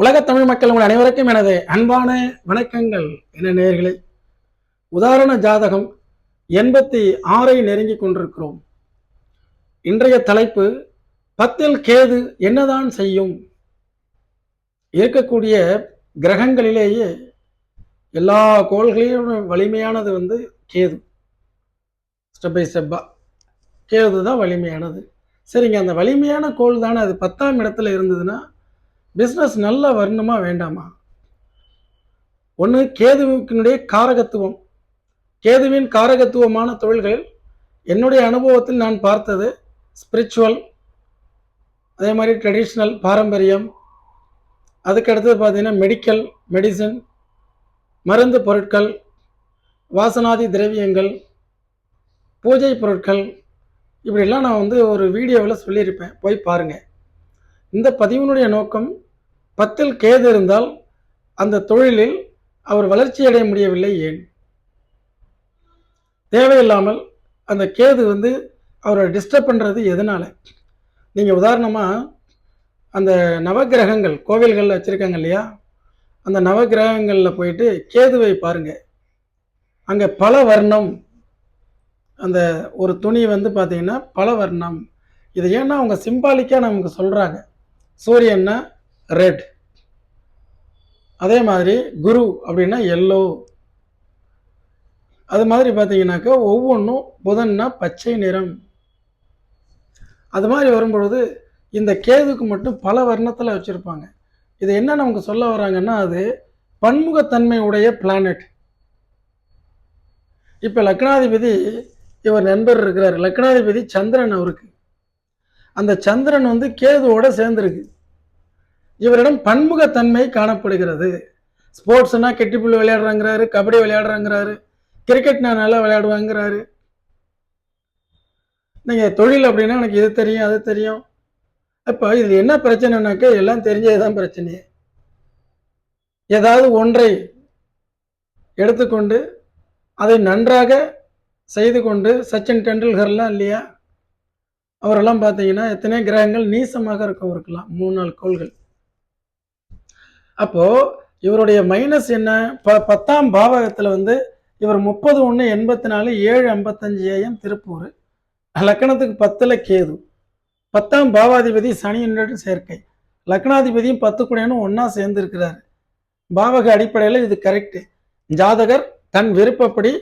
உலக தமிழ் மக்கள் உங்கள் அனைவருக்கும் எனது அன்பான வணக்கங்கள். என நேர்களை உதாரண ஜாதகம் எண்பத்தி ஆறை நெருங்கி கொண்டிருக்கிறோம். இன்றைய தலைப்பு பத்தில் கேது என்னதான் செய்யும்? இருக்கக்கூடிய கிரகங்களிலேயே எல்லா கோள்களிலும் வலிமையானது வந்து கேது. ஸ்டெப் பை ஸ்டெப்பாக கேது தான் வலிமையானது. சரிங்க அந்த வலிமையான கோள் தானே அது பத்தாம் இடத்துல இருந்ததுன்னா பிஸ்னஸ் நல்லா வரணுமா வேண்டாமா? ஒன்று கேதுவினுடைய காரகத்துவம். கேதுவின் காரகத்துவமான தொழில்கள் என்னுடைய அனுபவத்தில் நான் பார்த்தது ஸ்பிரிச்சுவல் அதே மாதிரி ட்ரெடிஷ்னல் பாரம்பரியம். அதுக்கு அடுத்தது பார்த்தீங்கன்னா மெடிக்கல் மெடிசன் மருந்து பொருட்கள் வாசனாதி திரவியங்கள் பூஜை பொருட்கள். இப்படிலாம் நான் வந்து ஒரு வீடியோவில் சொல்லியிருப்பேன். போய் பாருங்கள் இந்த பதிவினுடைய நோக்கம் பத்தில் கேது இருந்தால் அந்த தொழிலில் அவர் வளர்ச்சி அடைய முடியவில்லை ஏன்? தேவையில்லாமல் அந்த கேது வந்து அவரை டிஸ்டர்ப் பண்ணுறது எதனால்? நீங்கள் உதாரணமாக அந்த நவக்கிரகங்கள் கோவில்களில் வச்சுருக்காங்க இல்லையா? அந்த நவக்கிரகங்களில் போயிட்டு கேதுவை பாருங்கள் அங்கே பல வர்ணம். அந்த ஒரு துணி வந்து பார்த்தீங்கன்னா பல வர்ணம். இது ஏன்னா அவங்க சிம்பாலிக்காக நமக்கு சொல்கிறாங்க சூரியன்னா ரெட் அதே மாதிரி குரு அப்படின்னா எல்லோ அது மாதிரி பார்த்தீங்கன்னாக்கா ஒவ்வொன்றும் புதன்னா பச்சை நிறம். அது மாதிரி வரும்பொழுது இந்த கேதுக்கு மட்டும் பல வர்ணத்தில் வச்சுருப்பாங்க. இது என்ன நமக்கு சொல்ல வராங்கன்னா அது பன்முகத்தன்மை உடைய பிளானட் இப்போ லக்னாதிபதி இவர் நண்பர் இருக்கிறார். லக்னாதிபதி சந்திரன் அவருக்கு. அந்த சந்திரன் வந்து கேதுவோட சேர்ந்துருக்கு. இவரிடம் பன்முகத்தன்மை காணப்படுகிறது. ஸ்போர்ட்ஸ்னா கெட்டிப்புல் விளையாடுறாங்கிறாரு கபடி விளையாடுறாங்கிறாரு கிரிக்கெட்னா நல்லா விளையாடுவாங்கிறாரு. நீங்கள் தொழில் அப்படின்னா எனக்கு இது தெரியும் அது தெரியும். அப்போ இதில் என்ன பிரச்சனைனாக்கா எல்லாம் தெரிஞ்சது தான் பிரச்சனையே. ஏதாவது ஒன்றை எடுத்துக்கொண்டு அதை நன்றாக செய்து கொண்டு சச்சின் டெண்டுல்கர்லாம் இல்லையா? அவரெல்லாம் பார்த்தீங்கன்னா எத்தனை கிரகங்கள் நீசமாக இருக்கும் அவருக்கெல்லாம் மூணு நாள் கோள்கள். அப்போ இவருடைய மைனஸ் என்ன? ப பத்தாம் பாவகத்தில் வந்து இவர் முப்பது ஒன்று எண்பத்தி நாலு ஏழு ஐம்பத்தஞ்சு ஏஎம் திருப்பூர். லக்கணத்துக்கு பத்தில் கேது. பத்தாம் பாவாதிபதி சனியுடன் சேர்க்கை. லக்னாதிபதியும் பத்து குடையனும் ஒன்றா சேர்ந்துருக்கிறார். பாவக அடிப்படையில் இது கரெக்டு ஜாதகர் தன் விருப்பப்படி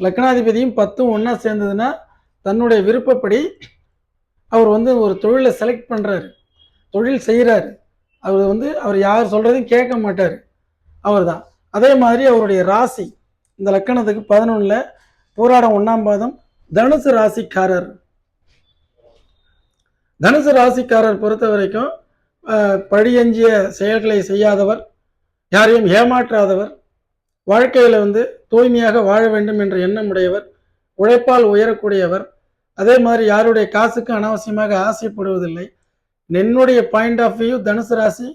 லக்னாதிபதியும் பத்தும் ஒன்றா சேர்ந்ததுன்னா தன்னுடைய விருப்பப்படி அவர் வந்து ஒரு தொழிலை செலக்ட் பண்ணுறாரு தொழில் செய்கிறாரு அவர் வந்து அவர் யார் சொல்கிறதையும் கேட்க மாட்டார். அவர் தான் அதே மாதிரி அவருடைய ராசி இந்த லக்கணத்துக்கு பதினொன்றில் போராடம் ஒன்றாம் பாதம் தனுசு ராசிக்காரர். தனுசு ராசிக்காரர் பொறுத்த வரைக்கும் பழியஞ்சிய செயல்களை செய்யாதவர் யாரையும் ஏமாற்றாதவர் வாழ்க்கையில் வந்து தூய்மையாக வாழ வேண்டும் என்ற எண்ணம் உடையவர் உழைப்பால் உயரக்கூடியவர் அதே மாதிரி யாருடைய காசுக்கு அனாவசியமாக ஆசைப்படுவதில்லை. என்னுடைய பாயிண்ட் ஆஃப் வியூ தனுசு ராசி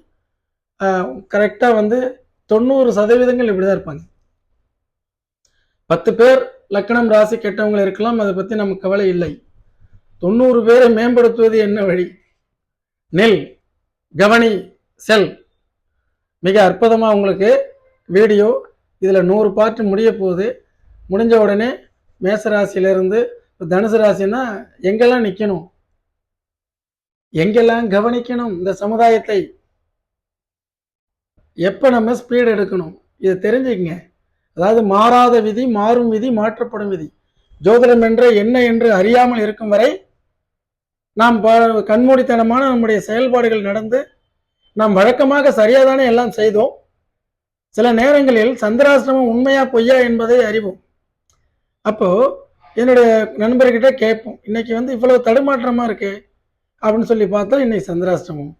கரெக்டாக வந்து தொண்ணூறு சதவீதங்கள் இப்படி தான் இருப்பாங்க. பத்து பேர் லக்கணம் ராசி கெட்டவங்க இருக்கலாம் அதை பற்றி நமக்கு கவலை இல்லை. தொண்ணூறு பேரை மேம்படுத்துவது என்ன வழி? நெல் கவனி செல். மிக அற்புதமாக உங்களுக்கு வீடியோ இதில் நூறு பார்ட் முடிய போகுது. முடிஞ்ச உடனே மேசராசியிலிருந்து இப்போ தனுசு ராசினா எங்கெல்லாம் நிற்கணும் எங்கெல்லாம் கவனிக்கணும் இந்த சமுதாயத்தை? எப்போ நம்ம ஸ்பீடு எடுக்கணும்? இதை தெரிஞ்சுக்கங்க. அதாவது மாறாத விதி மாறும் விதி மாற்றப்படும் விதி. ஜோதிடம் என்ற என்ன என்று அறியாமல் இருக்கும் வரை நாம் ப- கண்மூடித்தனமான நம்முடைய செயல்பாடுகள் நடந்து நாம் வழக்கமாக சரியாக தானே எல்லாம் செய்தோம். சில நேரங்களில் சந்திராசிரமம் உண்மையா பொய்யா என்பதை அறிவோம். அப்போது என்னுடைய நண்பர்கிட்ட கேட்போம் இன்றைக்கி வந்து இவ்வளோ தடுமாற்றமாக இருக்கு? அப்படின்னு சொல்லி பார்த்தா இன்னைக்கு சந்திராஷ்டமம்.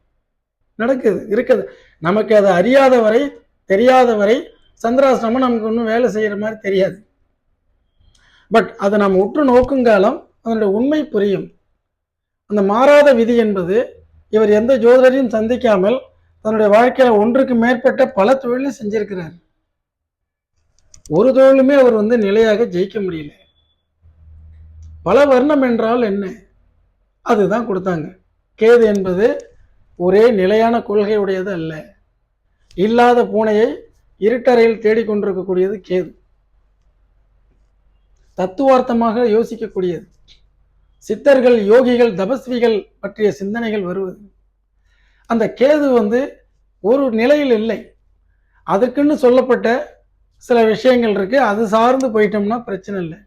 நடக்குது இருக்குது. நமக்கு அது அறியாத வரை தெரியாத வரை சந்திராஷ்டமம் நமக்கு ஒன்றும் வேலை செய்கிற மாதிரி தெரியாது. பட் அதை நாம் உற்று நோக்குங்காலம் அதனுடைய உண்மை புரியும். அந்த மாறாத விதி என்பது இவர் எந்த ஜோதிடரையும் சந்திக்காமல் தன்னுடைய வாழ்க்கையில் ஒன்றுக்கு மேற்பட்ட பல தொழிலும் செஞ்சிருக்கிறார். ஒரு தொழிலுமே அவர் வந்து நிலையாக ஜெயிக்க முடியல. பல வர்ணம் என்றால் என்ன? அதுதான் கொடுத்தாங்க. கேது என்பது ஒரே நிலையான கொள்கை உடையது அல்ல. இல்லாத பூனையை இருட்டறையில் தேடிக்கொண்டிருக்கக்கூடியது கேது. தத்துவார்த்தமாக யோசிக்கக்கூடியது. சித்தர்கள் யோகிகள் தபஸ்விகள் பற்றிய சிந்தனைகள் வருவது. அந்த கேது வந்து ஒரு நிலையில் இல்லை. அதுக்குன்னு சொல்லப்பட்ட சில விஷயங்கள் இருக்குது அது சார்ந்து போயிட்டோம்னா பிரச்சனை இல்லை.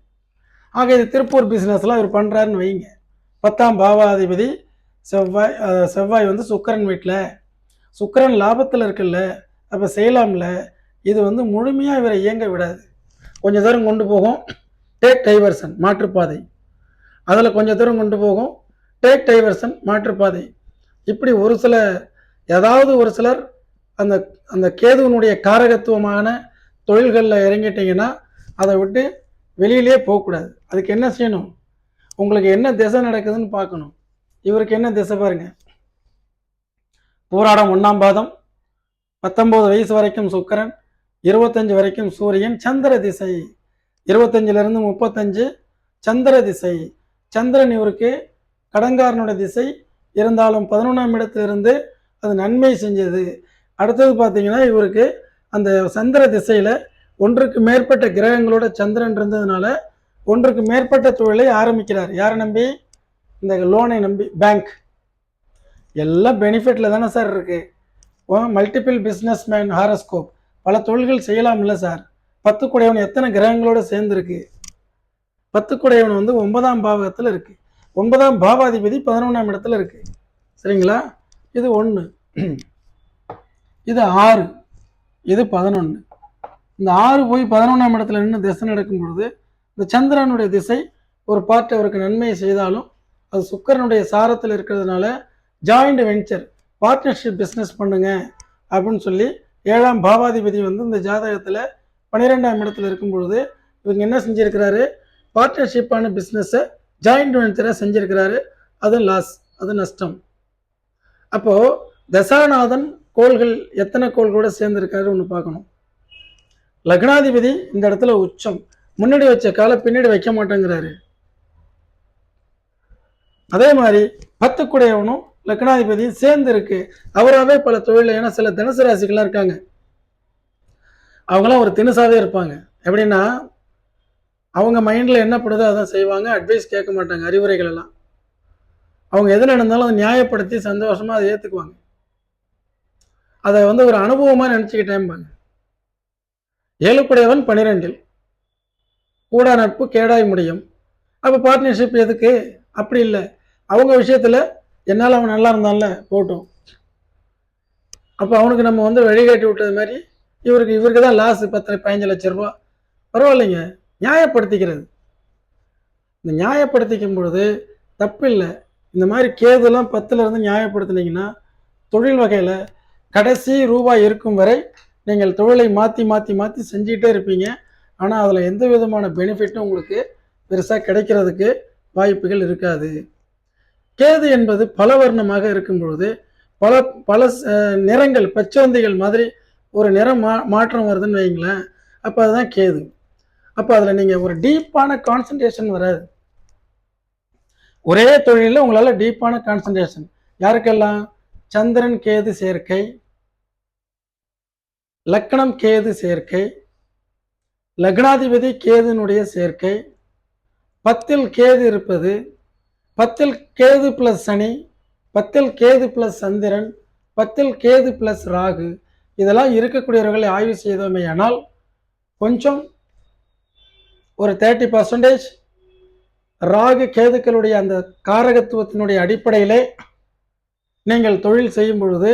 ஆக இது திருப்பூர் பிஸ்னஸ்லாம் இவர் பண்ணுறாருன்னு வைங்க. பத்தாம் பாவாதிபதி செவ்வாய் செவ்வாய் வந்து சுக்கரன் வீட்டில் சுக்கிரன் லாபத்தில் இருக்குல்ல அப்போ செய்யலாம்ல. இது வந்து முழுமையாக இவரை இயங்க விடாது. கொஞ்சம் தூரம் கொண்டு போகும் டேக் டைவர்சன் மாற்றுப்பாதை. அதில் கொஞ்சம் தூரம் கொண்டு போகும் டேக் டைவர்சன் மாற்றுப்பாதை. இப்படி ஒரு சில ஏதாவது ஒரு சிலர் அந்த அந்த கேதுவனுடைய காரகத்துவமான தொழில்களில் இறங்கிட்டிங்கன்னா அதை விட்டு வெளியிலே போகக்கூடாது. அதுக்கு என்ன செய்யணும்? உங்களுக்கு என்ன திசை நடக்குதுன்னு பார்க்கணும். இவருக்கு என்ன திசை பாருங்க. போராடம் ஒன்றாம் பாதம் பத்தொம்போது வயசு வரைக்கும் சுக்கரன் இருபத்தஞ்சு வரைக்கும் சூரியன் சந்திர திசை. இருபத்தஞ்சிலிருந்து முப்பத்தஞ்சு சந்திர திசை. சந்திரன் இவருக்கு கடங்காரனுடைய திசை. இருந்தாலும் பதினொன்றாம் இடத்திலிருந்து அது நன்மை செஞ்சது. அடுத்தது பார்த்தீங்கன்னா இவருக்கு அந்த சந்திர திசையில் ஒன்றுக்கு மேற்பட்ட கிரகங்களோட சந்திரன் இருந்ததுனால ஒன்றுக்கு மேற்பட்ட தொழிலை ஆரம்பிக்கிறார். யாரை நம்பி? இந்த லோனை நம்பி பேங்க் எல்லாம் பெனிஃபிட்டில் தானே சார் இருக்குது மல்டிபிள் பிஸ்னஸ் மேன் ஹாரஸ்கோப் பல தொழில்கள் செய்யலாம் இல்லை சார் பத்து குடையவன் எத்தனை கிரகங்களோட சேர்ந்துருக்கு? பத்து குடையவன் வந்து ஒன்பதாம் பாவகத்தில் இருக்கு. ஒன்பதாம் பாவாதிபதி பதினொன்றாம் இடத்துல இருக்கு. சரிங்களா? இது ஒன்று இது ஆறு. இது பதினொன்று இந்த ஆறு போய் பதினொன்றாம் இடத்துல நின்று திசை நடக்கும் பொழுது இந்த சந்திரனுடைய திசை ஒரு பார்ட் அவருக்கு நன்மையை செய்தாலும் அது சுக்கரனுடைய சாரத்தில் இருக்கிறதுனால ஜாயிண்ட் வெஞ்சர் பார்ட்னர்ஷிப் பிஸ்னஸ் பண்ணுங்க அப்படின்னு சொல்லி ஏழாம் பாவாதிபதி வந்து இந்த ஜாதகத்தில் பன்னிரெண்டாம் இடத்துல இருக்கும் பொழுது இவங்க என்ன செஞ்சுருக்கிறாரு? பார்ட்னர்ஷிப்பான பிஸ்னஸை ஜாயிண்ட் வெஞ்சரை செஞ்சிருக்கிறாரு. அது லாஸ் அது நஷ்டம். அப்போது தசாநாதன் கோள்கள் எத்தனை கோள்களோட சேர்ந்துருக்காரு ஒன்று பார்க்கணும். லக்னாதிபதி இந்த இடத்துல உச்சம். முன்னாடி வச்ச காலை பின்னாடி வைக்க மாட்டேங்கிறாரு. அதே மாதிரி பத்துக்குடையவனும் லக்னாதிபதியும் சேர்ந்து இருக்கு. அவராகவே பல தொழில் ஏன்னா சில தினசு ராசிகள்லாம் இருக்காங்க. அவங்களாம் ஒரு தினசாவே இருப்பாங்க. எப்படின்னா அவங்க மைண்டில் என்ன படுதோ அதான் செய்வாங்க. அட்வைஸ் கேட்க மாட்டாங்க அறிவுரைகள் எல்லாம். அவங்க எது நடந்தாலும் அதை நியாயப்படுத்தி சந்தோஷமாக அதை ஏற்றுக்குவாங்க அதை வந்து ஒரு அனுபவமாக நினச்சிக்கிட்டேன்பாங்க ஏழுப்படையவன் பன்னிரெண்டில் கூடா நட்பு கேடாய் முடியும். அப்போ பார்ட்னர்ஷிப் எதுக்கு? அப்படி இல்லை. அவங்க விஷயத்தில் என்னால் அவன் நல்லா இருந்தான்ல போட்டும். அப்போ அவனுக்கு நம்ம வந்து வழிகாட்டி விட்டது மாதிரி இவருக்கு இவருக்கு தான் லாஸ் பத்து பதினஞ்சு லட்ச ரூபா. பரவாயில்லைங்க. நியாயப்படுத்திக்கிறது. இந்த நியாயப்படுத்திக்கும் பொழுது தப்பு இல்லை. இந்த மாதிரி கேதுலாம் பத்துலேருந்து நியாயப்படுத்தினீங்கன்னா நியாயப்படுத்துனீங்கன்னா தொழில் வகையில் கடைசி ரூபாய் இருக்கும் வரை நீங்கள் தொழிலை மாற்றி மாற்றி மாற்றி செஞ்சுக்கிட்டே இருப்பீங்க. ஆனால் அதில் எந்த விதமான பெனிஃபிட்டும் உங்களுக்கு பெருசாக கிடைக்கிறதுக்கு வாய்ப்புகள் இருக்காது. கேது என்பது பல வர்ணமாக இருக்கும் பொழுது பல பல நிறங்கள் பச்சோந்திகள் மாதிரி ஒரு நிறம் மா மாற்றம் வருதுன்னு வைங்களேன். அப்போ அதுதான் கேது. அப்போ அதில் நீங்கள் ஒரு டீப்பான கான்சன்ட்ரேஷன் வராது. ஒரே தொழிலில் உங்களால் டீப்பான கான்சன்ட்ரேஷன் யாருக்கெல்லாம்? சந்திரன் கேது சேர்க்கை லக்னம் கேது சேர்க்கை லக்னாதிபதி கேதுனுடைய சேர்க்கை பத்தில் கேது இருப்பது பத்தில் கேது பிளஸ் சனி பத்தில் கேது பிளஸ் சந்திரன் பத்தில் கேது பிளஸ் ராகு இதெல்லாம் இருக்கக்கூடியவர்களை ஆய்வு செய்தோமேயானால் கொஞ்சம் ஒரு தேர்ட்டி பர்சன்டேஜ் ராகு கேதுக்களுடைய அந்த காரகத்துவத்தினுடைய அடிப்படையிலே நீங்கள் தொழில் செய்யும் பொழுது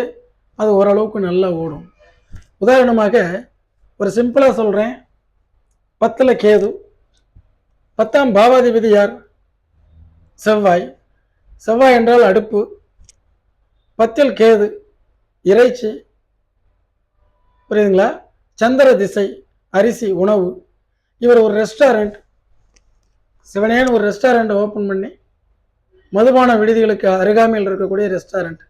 அது ஓரளவுக்கு நல்லா ஓடும். உதாரணமாக ஒரு சிம்பிளாக சொல்கிறேன் பத்தில் கேது. பத்தாம் பாவாதிபதி யார்? செவ்வாய். செவ்வாய் என்றால் அடுப்பு. பத்தில் கேது. இறைச்சி. புரியுதுங்களா? சந்திர திசை. அரிசி உணவு. இவர் ஒரு ரெஸ்டாரண்ட் சிவனேன்னு ஒரு ரெஸ்டாரண்ட்டை ஓப்பன் பண்ணி மதுபான விடுதிகளுக்கு அருகாமையில் இருக்கக்கூடிய ரெஸ்டாரண்ட்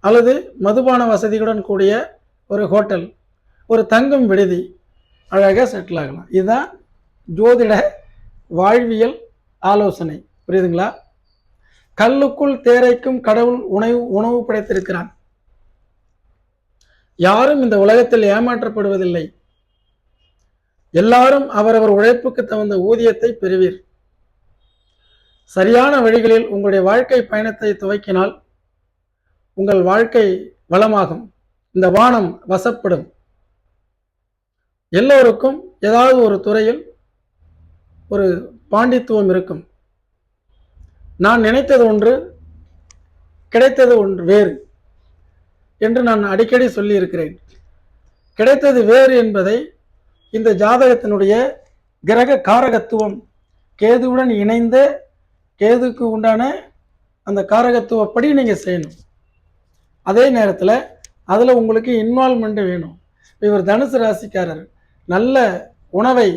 அல்லது மதுபான வசதியுடன் கூடிய ஒரு ஹோட்டல் ஒரு தங்கும் விடுதி அழகாக செட்டில் ஆகலாம். இதுதான் ஜோதிட வாழ்வியல் ஆலோசனை. புரியுதுங்களா? கல்லுக்குள் தேரைக்கும் கடவுள் உணவு உணவு படைத்திருக்கிறான். யாரும் இந்த உலகத்தில் ஏமாற்றப்படுவதில்லை. எல்லாரும் அவரவர் உழைப்புக்கு தகுந்த ஊதியத்தை பெறுவீர். சரியான வழிகளில் உங்களுடைய வாழ்க்கை பயணத்தை துவக்கினால் உங்கள் வாழ்க்கை வளமாகும். இந்த வானம் வசப்படும். எல்லோருக்கும் ஏதாவது ஒரு துறையில் ஒரு பாண்டித்துவம் இருக்கும். நான் நினைத்தது ஒன்று கிடைத்தது ஒன்று வேறு என்று நான் அடிக்கடி சொல்லியிருக்கிறேன். கிடைத்தது வேறு என்பதை இந்த ஜாதகத்தினுடைய கிரக காரகத்துவம் கேதுவுடன் இணைந்த கேதுக்கு உண்டான அந்த காரகத்துவப்படி நீங்கள் செய்யணும். அதே நேரத்தில் அதில் உங்களுக்கு இன்வால்மெண்ட்டு வேணும். இவர் தனுசு ராசிக்காரர். நல்ல உணவை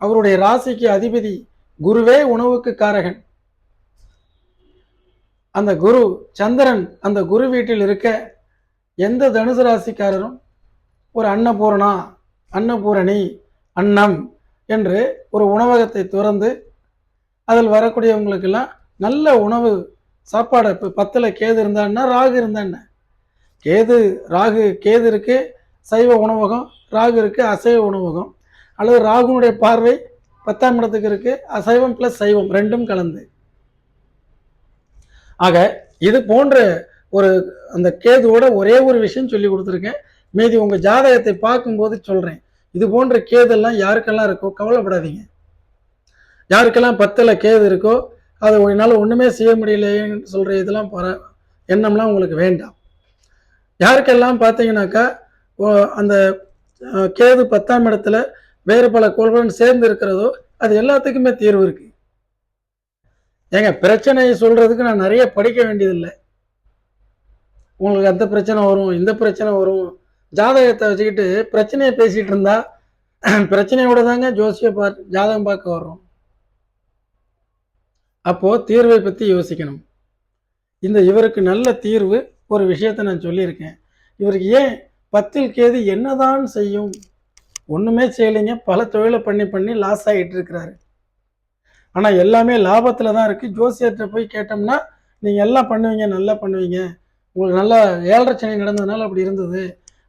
அவருடைய ராசிக்கு அதிபதி குருவே உணவுக்கு காரகன். அந்த குரு சந்திரன் அந்த குரு வீட்டில் இருக்க எந்த தனுசு ராசிக்காரரும் ஒரு அன்னபூரணா அன்னபூரணி அன்னம் என்று ஒரு உணவகத்தை திறந்து அதில் வரக்கூடியவங்களுக்கெல்லாம் நல்ல உணவு சாப்பாடு இப்போ பத்தில் கேது இருந்தான்னா ராகு இருந்தா கேது ராகு கேது இருக்குது சைவ உணவகம் ராகு இருக்குது அசைவ உணவகம். அல்லது ராகுனுடைய பார்வை பத்தாம் இடத்துக்கு இருக்குது அசைவம் ப்ளஸ் சைவம் ரெண்டும் கலந்து. ஆக இது போன்ற ஒரு அந்த கேதுவோட ஒரே ஒரு விஷயம் சொல்லி கொடுத்துருக்கேன். மீதி உங்கள் ஜாதகத்தை பார்க்கும்போது சொல்கிறேன் இது போன்ற கேதெல்லாம் யாருக்கெல்லாம் இருக்கோ கவலைப்படாதீங்க. யாருக்கெல்லாம் பத்தில் கேது இருக்கோ அதை என்னால் ஒன்றுமே செய்ய முடியலையேன்னு சொல்கிற இதெல்லாம் பர எண்ணம்லாம் உங்களுக்கு வேண்டாம். யாருக்கெல்லாம் பார்த்தீங்கன்னாக்கா ஓ- அந்த கேது பத்தாம் இடத்துல வேறு பல கோள்களும் சேர்ந்து இருக்கிறதோ அது எல்லாத்துக்குமே தீர்வு இருக்கு. ஏங்க பிரச்சனையை சொல்றதுக்கு நான் நிறைய படிக்க வேண்டியதில்லை. உங்களுக்கு அந்த பிரச்சனை வரும் இந்த பிரச்சனை வரும். ஜாதகத்தை வச்சுக்கிட்டு பிரச்சனையை பேசிட்டு இருந்தா பிரச்சனையோட தாங்க ஜோசிய பார்த்து ஜாதகம் பார்க்க வர்றோம். அப்போது தீர்வை பற்றி யோசிக்கணும். இந்த இவருக்கு நல்ல தீர்வு ஒரு விஷயத்தை நான் சொல்லியிருக்கேன். இவருக்கு ஏன் பத்தில் கேது என்னதான் செய்யும்? ஒன்றுமே செய்யலைங்க. பல தொழிலை பண்ணி பண்ணி லாஸ் ஆகிட்டு இருக்கிறாரு ஆனால் எல்லாமே லாபத்தில் தான் இருக்குது ஜோசியர்கிட்ட போய் கேட்டோம்னா நீங்கள் எல்லாம் பண்ணுவீங்க நல்லா பண்ணுவீங்க. உங்களுக்கு நல்லா ஏழரை சனி நடந்ததுனால அப்படி இருந்தது.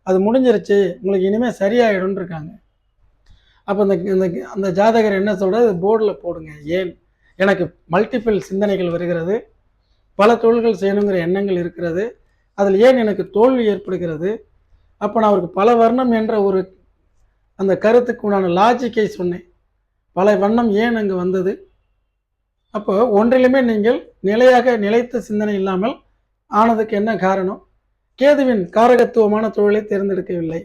அது முடிஞ்சிருச்சு. உங்களுக்கு இனிமேல் சரியாயிடும்னு இருக்காங்க அப்போ அந்த இந்த அந்த ஜாதகர் என்ன சொல்கிறது போர்டில் போடுங்க. ஏன்? எனக்கு மல்டிபிள் சிந்தனைகள் வருகிறது. பல தொழில்கள் செய்யணுங்கிற எண்ணங்கள் இருக்கிறது. அதில் ஏன் எனக்கு தோல்வி ஏற்படுகிறது? அப்போ நான் அவருக்கு பல வர்ணம் என்ற ஒரு அந்த கருத்துக்கு உண்டான லாஜிக்கை சொன்னேன். பல வண்ணம் ஏன் அங்கே வந்தது? அப்போ ஒன்றிலுமே நீங்கள் நிலையாக நிலைத்த சிந்தனை இல்லாமல் ஆனதுக்கு என்ன காரணம்? கேதுவின் காரகத்துவமான தொழிலை தேர்ந்தெடுக்கவில்லை.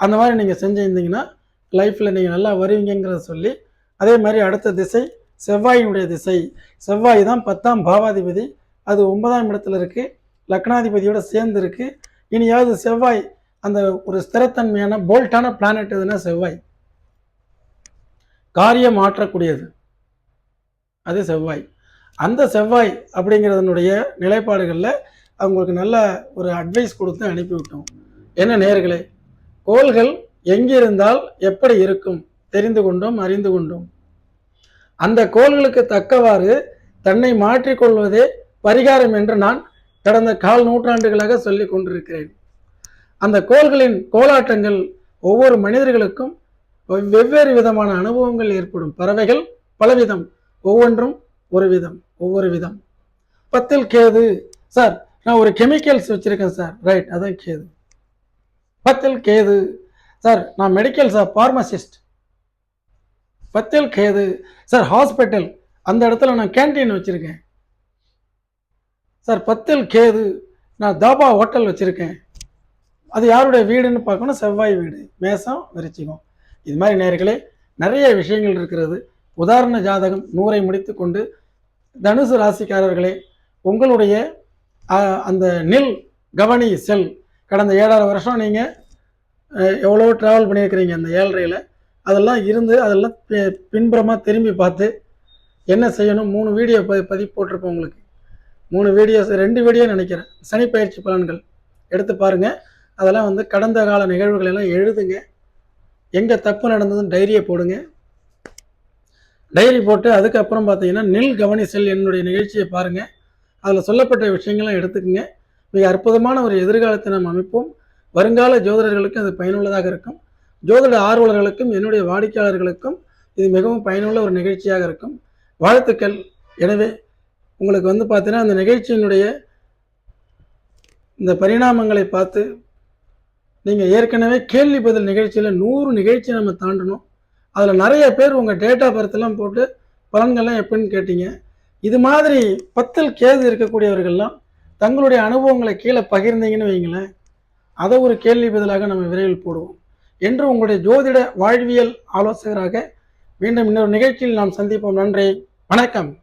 அந்த மாதிரி நீங்கள் செஞ்சிருந்தீங்கன்னா லைஃப்பில் நீங்கள் நல்லா வருவீங்கிறத சொல்லி அதே மாதிரி அடுத்த திசை செவ்வாயினுடைய திசை. செவ்வாய் தான் பத்தாம் பாவாதிபதி. அது ஒன்பதாம் இடத்துல இருக்குது லக்னாதிபதியோட சேர்ந்து இருக்கு இனியாவது செவ்வாய் அந்த ஒரு ஸ்திரத்தன்மையான போல்ட்டான பிளானட் எதுனா செவ்வாய். காரியம் மாற்றக்கூடியது. அது செவ்வாய். அந்த செவ்வாய் அப்படிங்கிறதனுடைய நிலைப்பாடுகளில் அவங்களுக்கு நல்ல ஒரு அட்வைஸ் கொடுத்து அனுப்பிவிட்டோம். என்ன நேர்களே? கோள்கள் எங்கிருந்தால் எப்படி இருக்கும்? தெரிந்து கொண்டோம் அறிந்து கொண்டோம். அந்த கோள்களுக்கு தக்கவாறு தன்னை மாற்றிக்கொள்வதே பரிகாரம் என்று நான் கடந்த கால் நூற்றாண்டுகளாக சொல்லிக் கொண்டிருக்கிறேன். அந்த கோள்களின் கோலாட்டங்கள் ஒவ்வொரு மனிதர்களுக்கும் வெவ்வேறு விதமான அனுபவங்கள் ஏற்படும். பறவைகள் பலவிதம். ஒவ்வொன்றும் ஒரு விதம். ஒவ்வொரு விதம். பத்தில் கேது. சார் நான் ஒரு கெமிக்கல்ஸ் வச்சுருக்கேன் சார். ரைட் அதான் கேது. பத்தில் கேது. சார் நான் மெடிக்கல் சார் ஃபார்மசிஸ்ட் பத்தில் கேது. Sir hospital. அந்த இடத்துல நான் கேண்டீன் வச்சுருக்கேன். சார் பத்தில் கேது. நான் தாபா ஹோட்டல் வச்சுருக்கேன். அது யாருடைய வீடுன்னு பார்க்கணும்? செவ்வாய் வீடு. மேசம் விரிச்சிக்கும் இது மாதிரி நேர்களே நிறைய விஷயங்கள் இருக்கிறது. உதாரண ஜாதகம் நூறை முடித்து கொண்டு தனுசு ராசிக்காரர்களே உங்களுடைய அந்த நில் கவனி செல். கடந்த ஏழாறு வருஷம் நீங்கள் எவ்வளோ ட்ராவல் பண்ணியிருக்கிறீங்க அந்த ஏழரையில். அதெல்லாம் இருந்து அதெல்லாம் பின்புறமாக திரும்பி பார்த்து என்ன செய்யணும்? மூணு வீடியோ ப பதிவு போட்டிருப்போம் உங்களுக்கு. மூணு வீடியோஸ் ரெண்டு வீடியோ நினைக்கிறேன். சனி பயிற்சி பலன்கள். எடுத்து பாருங்கள் அதெல்லாம் வந்து கடந்த கால நிகழ்வுகள் எல்லாம் எழுதுங்க. எங்கே தப்பு நடந்ததுன்னு டைரியை போடுங்க. டைரி போட்டு அதுக்கப்புறம் பார்த்தீங்கன்னா நில் கவனி செல் என்னுடைய நிகழ்ச்சியை பாருங்கள் அதில் சொல்லப்பட்ட விஷயங்கள்லாம் எடுத்துக்கோங்க. மிக அற்புதமான ஒரு எதிர்காலத்தை நாம் அமைப்போம். வருங்கால ஜோதிடர்களுக்கு அது பயனுள்ளதாக இருக்கும். ஜோதிட ஆர்வலர்களுக்கும் என்னுடைய வாடிக்கையாளர்களுக்கும் இது மிகவும் பயனுள்ள ஒரு நிகழ்ச்சியாக இருக்கும். வாழ்த்துக்கள். எனவே உங்களுக்கு வந்து பார்த்தீங்கன்னா அந்த நிகழ்ச்சியினுடைய இந்த பரிணாமங்களை பார்த்து நீங்கள் ஏற்கனவே கேள்வி பதில் நிகழ்ச்சியில் நூறு நிகழ்ச்சி நம்ம தாண்டணும். அதில் நிறைய பேர் உங்கள் டேட்டா பர்த்லாம் போட்டு பலன்கள்லாம் எப்படின்னு கேட்டீங்க. இது மாதிரி பத்தில் கேது இருக்கக்கூடியவர்கள்லாம் தங்களுடைய அனுபவங்களை கீழே பகிர்ந்தீங்கன்னு வைங்களேன். அதை ஒரு கேள்வி பதிலாக நம்ம விரைவில் போடுவோம். என்று உங்களுடைய ஜோதிட வாழ்வியல் ஆலோசகராக மீண்டும் இன்னொரு நிகழ்ச்சியில் நாம் சந்திப்போம். நன்றி. வணக்கம்.